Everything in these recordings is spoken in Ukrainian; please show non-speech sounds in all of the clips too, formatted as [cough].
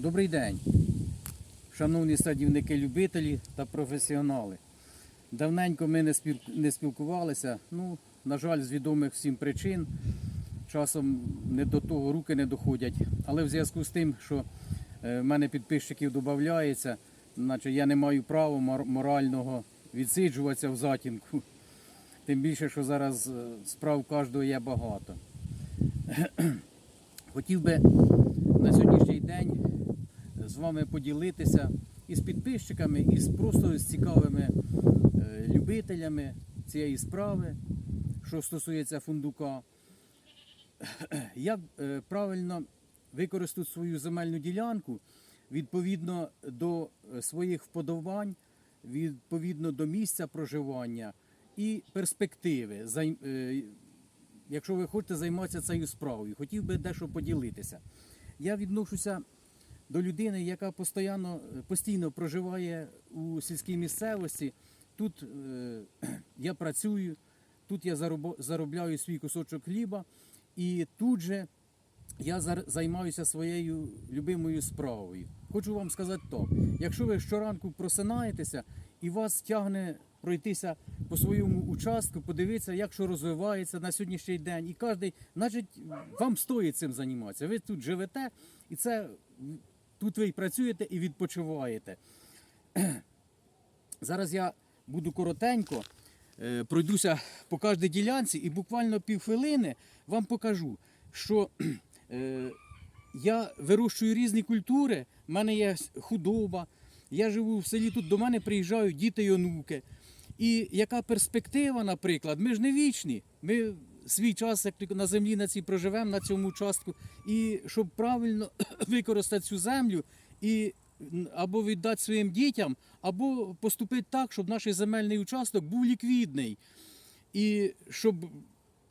Добрий день, шановні садівники-любителі та професіонали. Давненько ми не, спілкувалися. Ну, на жаль, з відомих всім причин. Часом не до того руки не доходять. Але в зв'язку з тим, що е, в мене підписчиків додається, наче я не маю права морального відсиджуватися в затінку. Тим більше, що зараз е, справ кожного є багато. Хотів би на сьогоднішній день з вами поділитися і з підписчиками, і з просто з цікавими е, любителями цієї справи, що стосується фундука. Як е, правильно використати свою земельну ділянку відповідно до своїх вподобань, відповідно до місця проживання і перспективи, е, якщо ви хочете займатися цією справою. Хотів би дещо поділитися. Я відношуся до людини, яка постійно, постійно проживає у сільській місцевості. Тут е, [clears throat] я працюю, тут я заробляю свій кусочок хліба, і тут же я займаюся своєю любимою справою. Хочу вам сказати так: якщо ви щоранку просинаєтеся і вас тягне пройтися по своєму участку, подивитися, як що розвивається на сьогоднішній день, і кожен, значить, вам стоїть цим займатися. Ви тут живете, і це тут ви і працюєте і відпочиваєте. [clears throat] Зараз я буду коротенько, е, пройдуся по кожній ділянці і буквально півхвилини вам покажу, що [clears throat] е, я вирощую різні культури, в мене є худоба, я живу в селі, тут до мене приїжджають діти і онуки. І яка перспектива, наприклад, ми ж не вічні. Ми свій час як на землі на цій проживемо на цьому участку. І щоб правильно [clears throat] використати цю землю і або віддати своїм дітям, або поступити так, щоб наш земельний участок був ліквідний. І щоб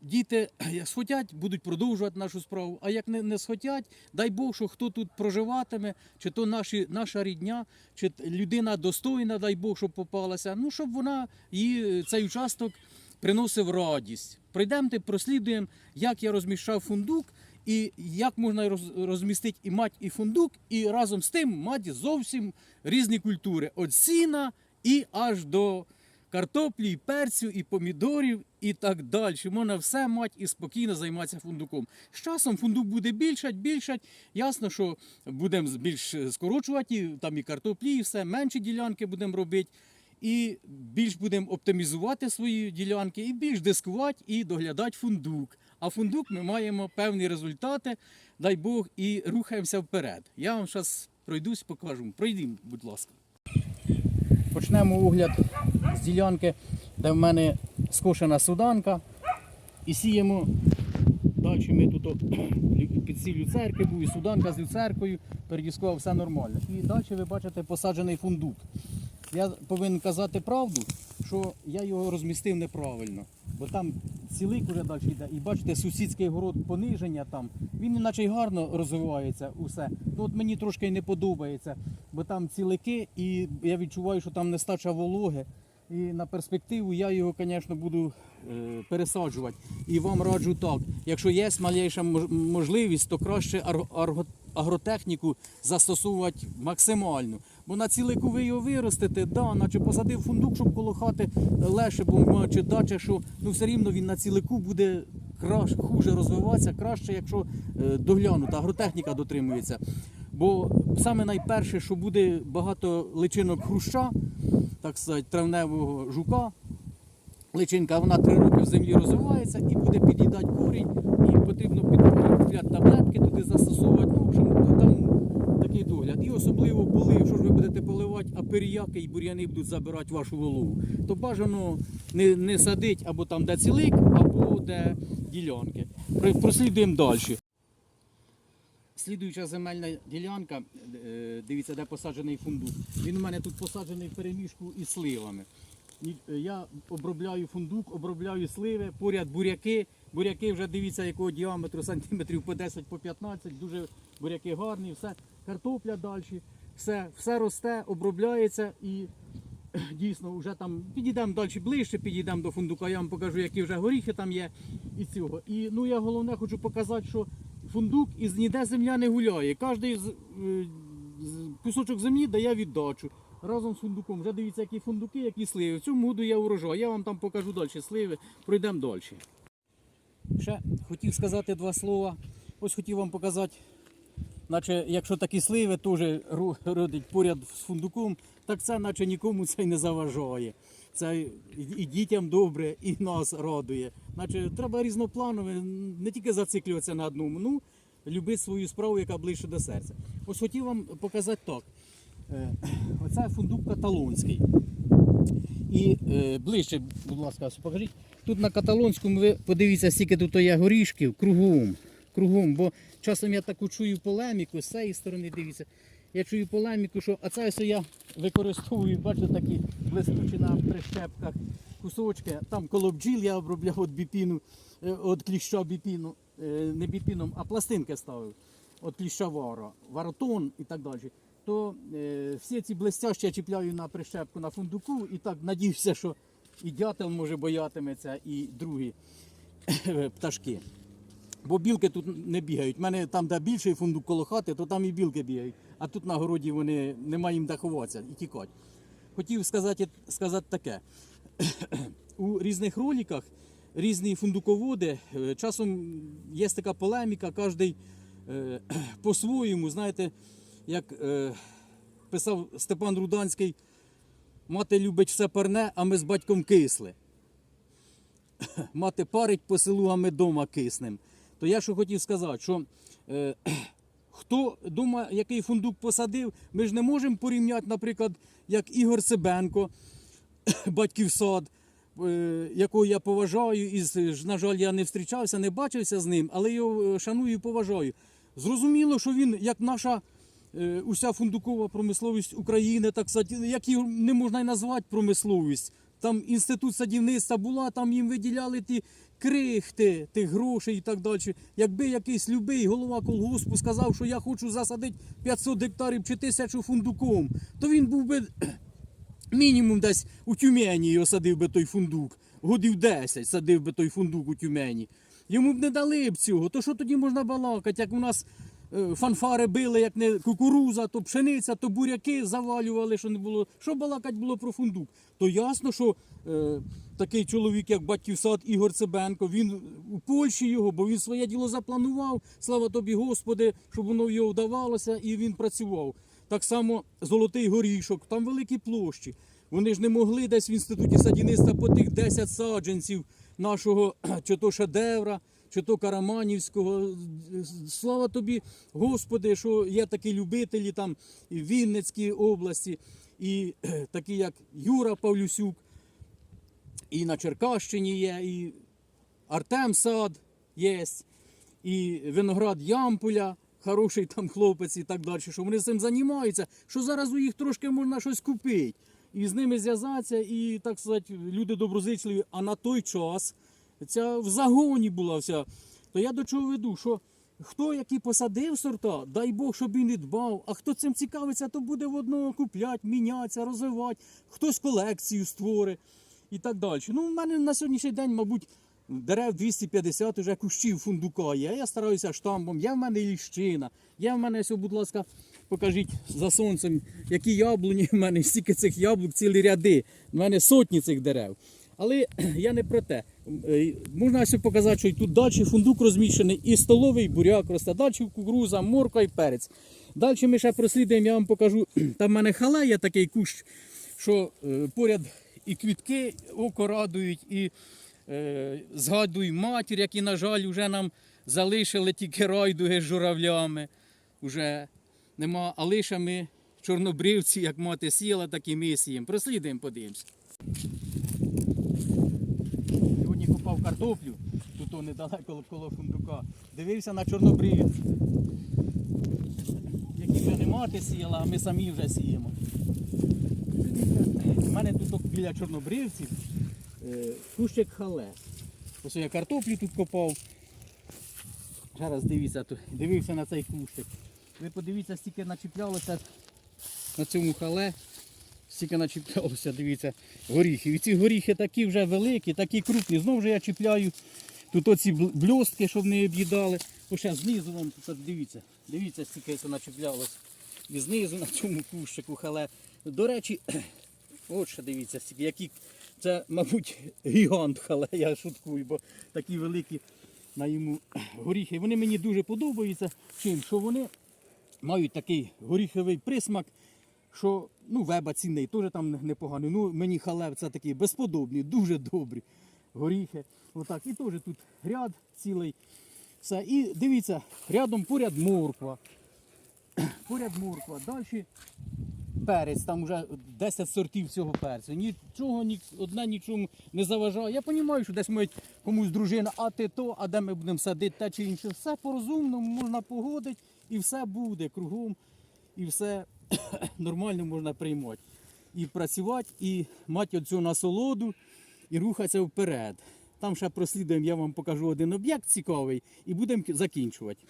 діти [clears throat] як схотять, будуть продовжувати нашу справу. А як не, не схотять, дай Бог, що хто тут проживатиме, чи то наші, наша рідня, чи людина достойна, дай Бог, щоб попалася. Ну, щоб вона їй цей участок приносив радість. Прийдемте, прослідуємо, як я розміщав фундук. І як можна роз- розмістити і мать, і фундук, і разом з тим мати зовсім різні культури. Від сіна і аж до картоплі, і перцю, і помідорів, і так далі. Можна все мати і спокійно займатися фундуком. З часом фундук буде більшать, більшать. Ясно, що будемо більш скорочувати, там і картоплі, і все, менші ділянки будемо робити. І більш будемо оптимізувати свої ділянки, і більш дискувати і доглядати фундук. А фундук ми маємо певні результати, дай Бог, і рухаємося вперед. Я вам зараз пройдусь, покажу. Пройдімо, будь ласка. Почнемо огляд з ділянки, де в мене скошена суданка. І сіємо. Далі ми тут під люцерки був, і суданка з люцеркою, передіскував все нормально. І далі ви бачите посаджений фундук. Я повинен казати правду, що я його розмістив неправильно. Бо там цілик уже далі йде. І бачите, сусідський город пониження там. Він іначе й гарно розвивається усе. Ну от мені трошки не подобається, бо там цілики, і я відчуваю, що там нестача вологи. І на перспективу я його, звісно, буду е, пересаджувати. І вам раджу так: якщо є малейша можливість, то краще агротехніку застосовувати максимально. Бо на цілику ви його виростете, да, наче посадив фундук, щоб коло хати легше, бо чи дача, що ну все рівно він на цілику буде краще, хуже розвиватися, краще, якщо е, доглянута, агротехніка дотримується. Бо саме найперше, що буде багато личинок хруща, так сказати, травневого жука. Личинка вона три роки в землі розвивається і буде під'їдати корінь, і потрібно підкупляти таблетки туди застосовувати. Ну, в общем, там такий догляд. І особливо полив, що ж ви будете поливати, а періяки і бур'яни будуть забирати вашу вологу. То бажано не, не садить або там, де цілик, або де ділянки. Прослідуємо далі. Слідуюча земельна ділянка, е, дивіться, де посаджений фундук. Він у мене тут посаджений в переміжку із сливами. Е, Я обробляю фундук, обробляю сливи, поряд буряки. Буряки вже дивіться, якого діаметру сантиметрів по 10 по 15, дуже буряки гарні, все, картопля далі, все, все росте, обробляється і [clears throat] дійсно вже там підійдемо далі ближче, підійдемо до фундука, я вам покажу, які вже горіхи там є і цього. І ну я головне хочу показати, що фундук із ніде земля не гуляє. Кожний з- е, з- кусочок землі дає віддачу. Разом з фундуком. Вже дивіться, які фундуки, які сливи. В цьому году є урожай. Я вам там покажу далі сливи, пройдемо далі. Ще хотів сказати два слова. Ось хотів вам показати, наче якщо такі сливи теж родить поряд з фундуком, так це наче нікому це не заважає. Це і- дітям добре, і нас радує. Наче треба різнопланово, не тільки зациклюватися на одному, ну, любити свою справу, яка ближче до серця. Ось хотів вам показати так. Е, Оце фундук каталонський. І е, ближче, будь ласка, покажіть. Тут на каталонському ви подивіться, скільки тут є горішків кругом. Кругом, бо часом я таку чую полеміку, з цієї сторони дивіться. Я чую полеміку, що а це ось я використовую, бачите, такі блискучі на прищепках кусочки. Там коло бджіл я обробляв від біпіну, е, від кліща біпіну, е, не біпіном, а пластинки ставив. От кліща вара, варотон і так далі. То е, всі ці блестящі я чіпляю на прищепку на фундуку і так надіюся, що і дятел може боятиметься, і другі [coughs] пташки. Бо білки тут не бігають. У мене там, де більший фундук коло хати, то там і білки бігають. А тут на городі вони немає їм де ховатися і тікати. Хотів сказати, сказати таке. [coughs] У різних роликах різні фундуководи, е, часом є така полеміка, кожен [coughs] по-своєму, знаєте, як е, писав Степан Руданський, мати любить все парне, а ми з батьком кисли. [coughs] Мати парить по селу, а ми дома киснем. То я що хотів сказати, що е, [clears throat] хто дома який фундук посадив, ми ж не можемо порівняти, наприклад, як Ігор Сибенко, [clears throat] батьків сад, е, якого я поважаю, і, на жаль, я не зустрічався, не бачився з ним, але його е, шаную і поважаю. Зрозуміло, що він, як наша е, уся фундукова промисловість України, так сказати, як її не можна й назвати промисловість. Там інститут садівництва була, там їм виділяли ті крихти тих грошей і так далі. Якби якийсь любий голова колгоспу сказав, що я хочу засадити 500 гектарів чи тисячу фундуком, то він був би [clears throat] мінімум десь у Тюмені його садив би той фундук. Годів 10 садив би той фундук у Тюмені. Йому б не дали б цього. То що тоді можна балакати, як у нас фанфари били, як не кукуруза, то пшениця, то буряки завалювали, що не було. Що балакать було про фундук? То ясно, що е, такий чоловік, як батьків сад Ігор Цибенко, він у Польщі його, бо він своє діло запланував. Слава тобі, Господи, щоб воно його вдавалося, і він працював. Так само золотий горішок, там великі площі. Вони ж не могли десь в інституті садівництва по тих 10 саджанців нашого чи то шедевра, чи то Караманівського. Слава тобі, Господи, що є такі любителі там і в Вінницькій області, і такі як Юра Павлюсюк, і на Черкащині є, і Артем Сад є, і виноград Ямпуля, хороший там хлопець і так далі, що вони цим займаються, що зараз у їх трошки можна щось купити. І з ними зв'язатися, і так сказати, люди доброзичливі. А на той час ця в загоні була вся. То я до чого веду, що хто який посадив сорта, дай Бог, щоб і дбав, а хто цим цікавиться, то буде в одного купляти, мінятися, розвивати, хтось колекцію створить і так далі. Ну, в мене на сьогоднішній день, мабуть, дерев 250 уже кущів фундука є. Я стараюся штамбом, є в мене ліщина, є в мене, будь ласка, покажіть за сонцем, які яблуні в мене, стільки цих яблук, цілі ряди. У мене сотні цих дерев. Але [clears throat] я не про те. Е, Можна ось показати, що і тут далі фундук розміщений, і столовий буряк росте, далі кукуруза, морква і перець. Далі ми ще прослідуємо, я вам покажу. [clears throat] Там в мене хале є такий кущ, що е, поряд і квітки око радують, і е, згадую матір, які, на жаль, вже нам залишили тільки райдуги з журавлями. Уже нема, а лише ми, чорнобривці, як мати сіла, так і ми сіємо. Прослідуємо, подивимося. Купав картоплю, тут о, недалеко коло фундука. Дивився на чорнобривців, які вже не мати сіяла, а ми самі вже сіємо. У мене тут біля чорнобривців е, кущик хале. Ось я картоплю тут копав. Зараз дивіться, дивився на цей кущик. Ви подивіться, стільки начіплялося на цьому хале. Стільки начіплялося, дивіться, горіхів. І ці горіхи такі вже великі, такі крупні. Знову ж я чіпляю тут оці бльостки, щоб не об'їдали. Ще знизу вам тут дивіться. Дивіться, стільки це начіплялося. і знизу на цьому кущику хале. До речі, [clears throat] от ще дивіться, стільки, які це, мабуть, гігант хале, я шуткую, бо такі великі на йому горіхи. Вони мені дуже подобаються. Чим? Що вони мають такий горіховий присмак, що ну, веба цінний, теж там непоганий. Ну, мені халев це такі безподобні, дуже добрі горіхи. Отак. І теж тут ряд цілий. Все. І дивіться, рядом поряд морква. [clears throat] Поряд морква. Далі перець, там вже 10 сортів цього перцю. Нічого, ні, одне нічому не заважає. Я розумію, що десь мають комусь дружина, а ти то, а де ми будемо садити те чи інше. Все по-розумному можна погодити і все буде кругом, і все [coughs] нормально можна приймати. І працювати, і мати оцю насолоду, і рухатися вперед. Там ще прослідуємо, я вам покажу один об'єкт цікавий і будемо закінчувати.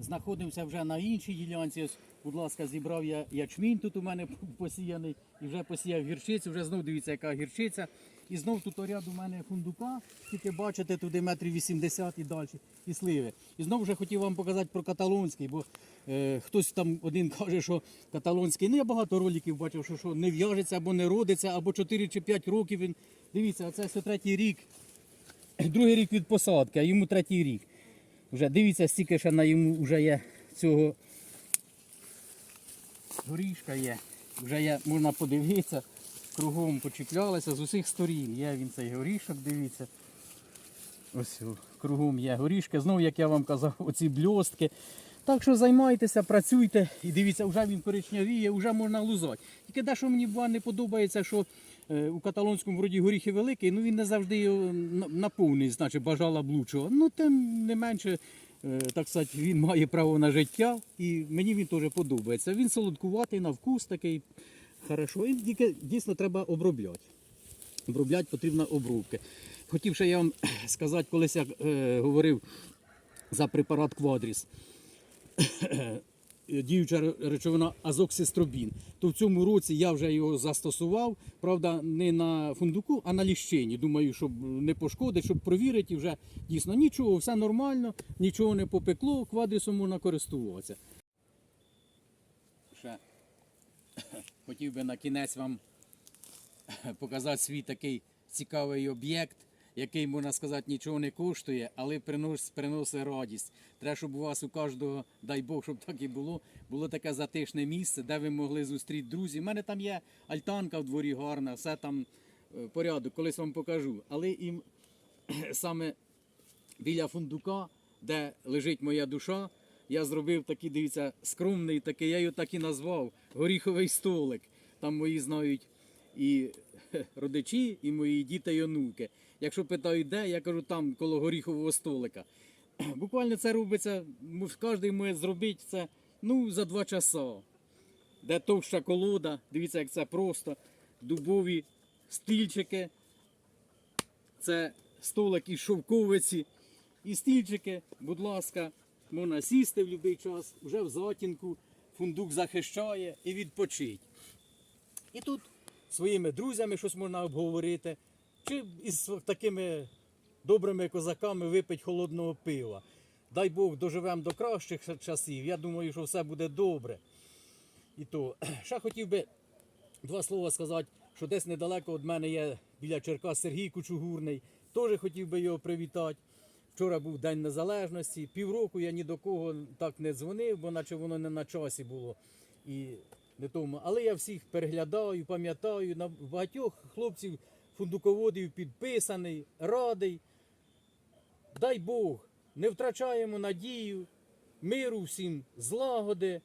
Знаходимося вже на іншій ділянці. Будь ласка, зібрав я ячмінь тут у мене [laughs] посіяний і вже посіяв гірчицю. Вже знов дивіться, яка гірчиця. І знов тут ряд у мене фундука, тільки бачите, туди метрів 80 і далі, і сливи. І знов вже хотів вам показати про каталонський, бо е, хтось там один [laughs] каже, що каталонський. Ну я багато роликів бачив, що, що не в'яжеться або не родиться, або 4 чи 5 років він. Дивіться, це все третій рік. [clears throat] Другий рік від посадки, а йому третій рік. Вже дивіться, стільки ще на йому вже є цього горішка є. Вже є, можна подивитися, кругом почіплялися з усіх сторін. Є він цей горішок, дивіться. Ось кругом є горішки. Знову, як я вам казав, [laughs] оці бльостки. Так що займайтеся, працюйте і дивіться, вже він коричневіє, вже можна лузати. Тільки дещо мені бува, не подобається, що е, у каталонському вроді горіхи великий, ну він не завжди його наповнить, значить бажала блучого. Ну тим не менше, е, так сказати, він має право на життя і мені він теж подобається. Він солодкуватий на вкус такий хорошо. І тільки дійсно треба обробляти. Обробляти потрібно обробки. Хотів ще я вам [clears throat] сказати, колись я е, говорив за препарат Квадріс. [clears throat] Діюча речовина азоксистробін. То в цьому році я вже його застосував, правда, не на фундуку, а на ліщині. Думаю, щоб не пошкодити, щоб провірити. І вже дійсно нічого, все нормально, нічого не попекло, квадрісом можна користуватися. Ще хотів би на кінець вам [laughs] показати свій такий цікавий об'єкт, який, можна сказати, нічого не коштує, але приносить, приносить радість. Треба, щоб у вас у кожного, дай Бог, щоб так і було, було таке затишне місце, де ви могли зустріти друзів. У мене там є альтанка в дворі гарна, все там е, порядок, колись вам покажу. Але і [clears throat] саме біля фундука, де лежить моя душа, я зробив такий, дивіться, скромний такий, я його так і назвав, горіховий столик. Там мої знають і [laughs] родичі, і мої діти і онуки. Якщо питають, де, я кажу, там коло горіхового столика. [clears throat] Буквально це робиться, кожен може зробити це ну, за два часа. Де товща колода, дивіться, як це просто. Дубові стільчики, це столик із шовковиці. І стільчики, будь ласка, можна сісти в будь-який час, вже в затінку, фундук захищає і відпочить. І тут своїми друзями щось можна обговорити, чи із такими добрими козаками випить холодного пива. Дай Бог, доживемо до кращих часів. Я думаю, що все буде добре. І то, [clears throat] ще хотів би два слова сказати, що десь недалеко від мене є біля Черкас Сергій Кучугурний. Теж хотів би його привітати. Вчора був День Незалежності. Півроку я ні до кого так не дзвонив, бо наче воно не на часі було. І не тому. Але я всіх переглядаю, пам'ятаю. На багатьох хлопців фундуководів підписаний, радий. Дай Бог, не втрачаємо надію, миру всім, злагоди.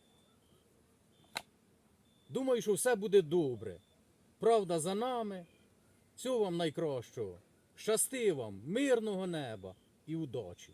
Думаю, що все буде добре. Правда за нами. Всього вам найкращого. Щасти вам, мирного неба і удачі!